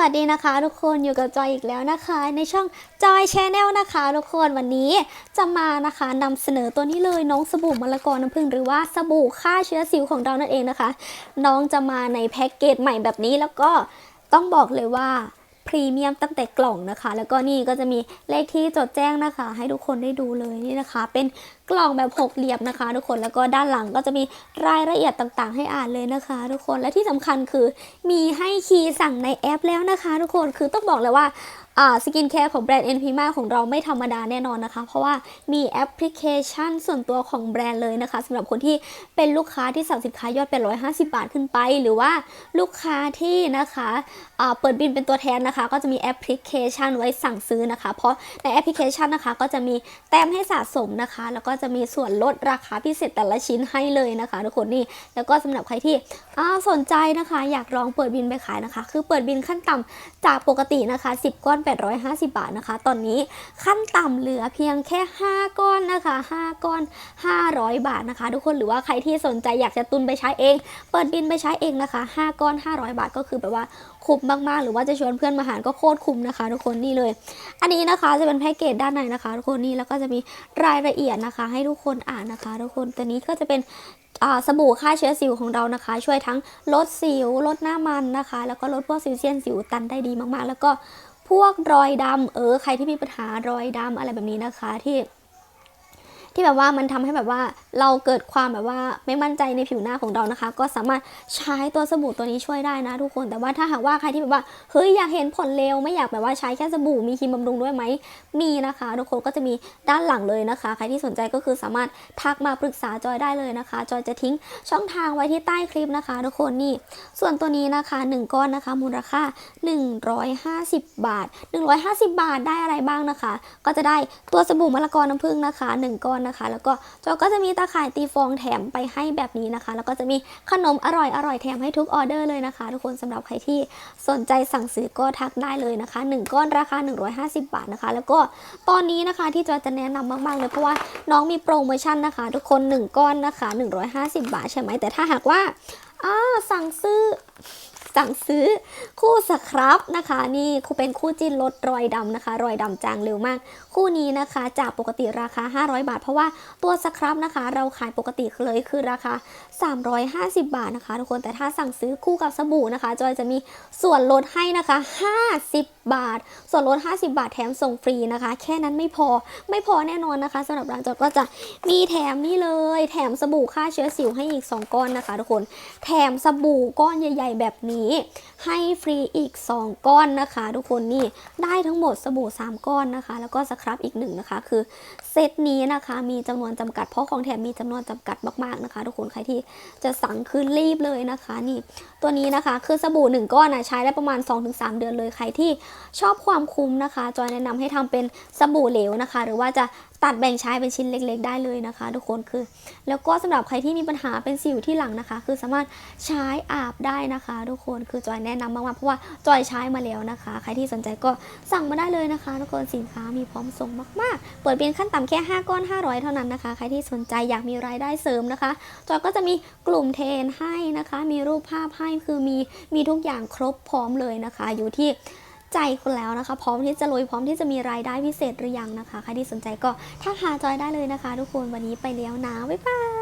วัสดีนะคะทุกคนอยู่กับจอยอีกแล้วนะคะ ในช่องจอยแชนแนลนะคะทุกคนวันนี้จะมานะคะนำเสนอตัวนี้เลยน้องสบู่มะละกอน้ำผึ้งหรือว่าสบู่ฆ่าเชื้อสิวของเรานั่นเองนะคะ น้องจะมาในแพ็กเกจใหม่แบบนี้แล้วก็ต้องบอกเลยว่า พรีเมียมตั้งแต่กล่องนะคะ แล้วก็นี่ก็จะมีเลขที่จดแจ้งนะคะ ให้ทุกคนได้ดูเลยนี่นะคะ เป็นกล่องแบบหกเหลี่ยมนะคะ ทุกคนแล้วก็ด้านหลังก็จะมีรายละเอียดต่างๆ ให้อ่านเลยนะคะ ทุกคนและที่สำคัญคือมีให้คีย์สั่งในแอปแล้วนะคะ ทุกคนคือต้องบอกเลยว่าสกินแคร์ของแบรนด์ NP มาของเราไม่ธรรมดาแน่นอนนะคะ เพราะว่ามีแอปพลิเคชันส่วนตัวของแบรนด์เลยนะคะสำหรับคนที่เป็นลูกค้าที่สั่งสินค้ายอดเป็น 150 บาทขึ้นไป หรือว่าลูกค้าที่นะคะเปิดบินเป็นตัวแทนนะคะ ก็จะมีแอปพลิเคชันไว้สั่งซื้อนะคะ เพราะในแอปพลิเคชันนะคะก็จะมีแต้มให้สะสมนะคะ แล้วก็จะมีส่วนลดราคาพิเศษแต่ละชิ้นให้เลยนะคะทุกคนนี่แล้วก็สำหรับใครที่สนใจนะคะ อยากลองเปิดบินไปขายนะคะ คือเปิดบินขั้นต่ำจากปกตินะคะ 10 ก้อน850 บาทนะคะ ตอนนี้ขั้นต่ำเหลือเพียงแค่ 5 ก้อนนะคะ 5 ก้อน 500 บาทนะคะ ทุกคนหรือว่าใครที่สนใจอยากจะตุนไปใช้เอง เปิดบินไปใช้เองนะคะ 5 ก้อน 500 บาทก็คือแบบว่าคุ้มมากๆ หรือว่าจะชวนเพื่อนมาหารก็โคตรคุ้มนะคะ ทุกคนนี่เลย อันนี้นะคะจะเป็นแพ็กเกจด้านในนะคะ ทุกคนนี่แล้วก็จะมีรายละเอียดนะคะ ให้ทุกคนอ่านนะคะ ทุกคนตัวนี้ก็จะเป็นสบู่ฆ่าเชื้อสิวของเรานะคะ ช่วยทั้งลดสิว ลดหน้ามันนะคะ แล้วก็ลดพวกสิวเซียนสิวตันได้ดีมากๆ แล้วก็ พวกรอยดำเออ ใครที่มีปัญหารอยดำอะไรแบบนี้นะคะที่ ที่แบบว่ามันทำให้แบบว่าเราเกิดความแบบว่าไม่มั่นใจในผิวหน้าของเรานะคะ ก็สามารถใช้ตัวสบู่ตัวนี้ช่วยได้นะทุกคน แต่ว่าถ้าหากว่าใครที่แบบว่าเฮ้ยอยากเห็นผลเร็วไม่อยากแบบว่าใช้แค่สบู่มีครีมบำรุงด้วยไหมมีนะคะ ทุกคนก็จะมีด้านหลังเลยนะคะ ใครที่สนใจก็คือสามารถทักมาปรึกษาจอยได้เลยนะคะ จอยจะทิ้งช่องทางไว้ที่ใต้คลิปนะคะ ทุกคนนี่ ส่วนตัวนี้นะคะ 1 ก้อนนะคะ มูลค่า 150 บาท 150 บาทได้อะไรบ้างนะคะ ก็จะได้ตัวสบู่มะละกอน้ำผึ้งนะคะ 1 ก้อนนะคะ แล้วก็จอยก็จะมีตาข่ายตีฟองแถมไปให้แบบนี้นะคะ แล้วก็จะมีขนมอร่อยอร่อยแถมให้ทุกออเดอร์เลยนะคะ ทุกคนสำหรับใครที่สนใจสั่งซื้อก็ทักได้เลยนะคะ 1 ก้อนราคา 150 บาทนะคะ แล้วก็ตอนนี้นะคะที่จอยจะแนะนำมาก ๆ เลยเพราะว่าน้องมีโปรโมชั่นนะคะ ทุกคน 1 ก้อนนะคะ 150 บาทใช่ไหมแต่ถ้าหากว่าอ่าสั่งซื้อ สั่งซื้อคู่สครับนะคะ นี่คู่เป็นคู่จิ้นลดรอยดำนะคะ รอยดำจางเร็วมาก คู่นี้นะคะจากปกติราคา 500 บาท เพราะว่าตัวสครับนะคะ เราขายปกติเลยคือราคา 350 บาทนะคะทุกคนแต่ถ้าสั่งซื้อคู่กับสบู่นะคะจอยจะมีส่วนลดให้นะคะ 50 บาท ส่วนลด 50 บาทแถมส่งฟรีนะคะ แค่นั้นไม่พอไม่พอแน่นอนนะคะสำหรับร้านจอยก็จะมีแถมนี่เลย แถมสบู่ฆ่าเชื้อสิวให้อีก 2 ก้อนนะคะ ทุกคน แถมสบู่ก้อนใหญ่ ๆ แบบนี้ให้ฟรีอีก 2 ก้อนนะคะ ทุกคนนี่ได้ทั้งหมดสบู่ 3 ก้อนนะคะ แล้วก็สครับอีกหนึ่งนะคะ คือเซตนี้นะคะมีจำนวนจำกัดเพราะของแถมมีจำนวนจำกัดมากๆนะคะ ทุกคนใครที่จะสั่งคือรีบเลยนะคะนี่ตัวนี้นะคะคือสบู่ 1 ก้อนนะใช้ได้ประมาณ 2-3 เดือนเลยใครที่ชอบความคุ้มนะคะจอยแนะนำให้ทำเป็นสบู่เหลวนะคะ หรือว่าจะ ตัดแบ่งใช้เป็นชิ้นเล็ก ๆ ได้เลยนะคะ ทุกคนคือ แล้วก็สำหรับใครที่มีปัญหาเป็นสิวที่หลังนะคะ คือสามารถใช้อาบได้นะคะ ทุกคนคือจอยแนะนำมากๆเพราะว่าจอยใช้มาแล้วนะคะ ใครที่สนใจก็สั่งมาได้เลยนะคะ ทุกคนสินค้ามีพร้อมส่งมากๆ เปิดเป็นขั้นต่ำแค่ 5 ก้อน 500 เท่านั้นนะคะ ใครที่สนใจอยากมีรายได้เสริมนะคะ จอยก็จะมีกลุ่มเทรนให้นะคะ มีรูปภาพให้คือมีมีทุกอย่างครบพร้อมเลยนะคะ อยู่ที่ ใจคุณแล้วนะคะ พร้อมที่จะรวยพร้อมที่จะมีรายได้พิเศษหรือยังนะคะ ใครที่สนใจก็ทักหาจอยได้เลยนะคะ ทุกคนวันนี้ไปแล้วนะบ๊ายบาย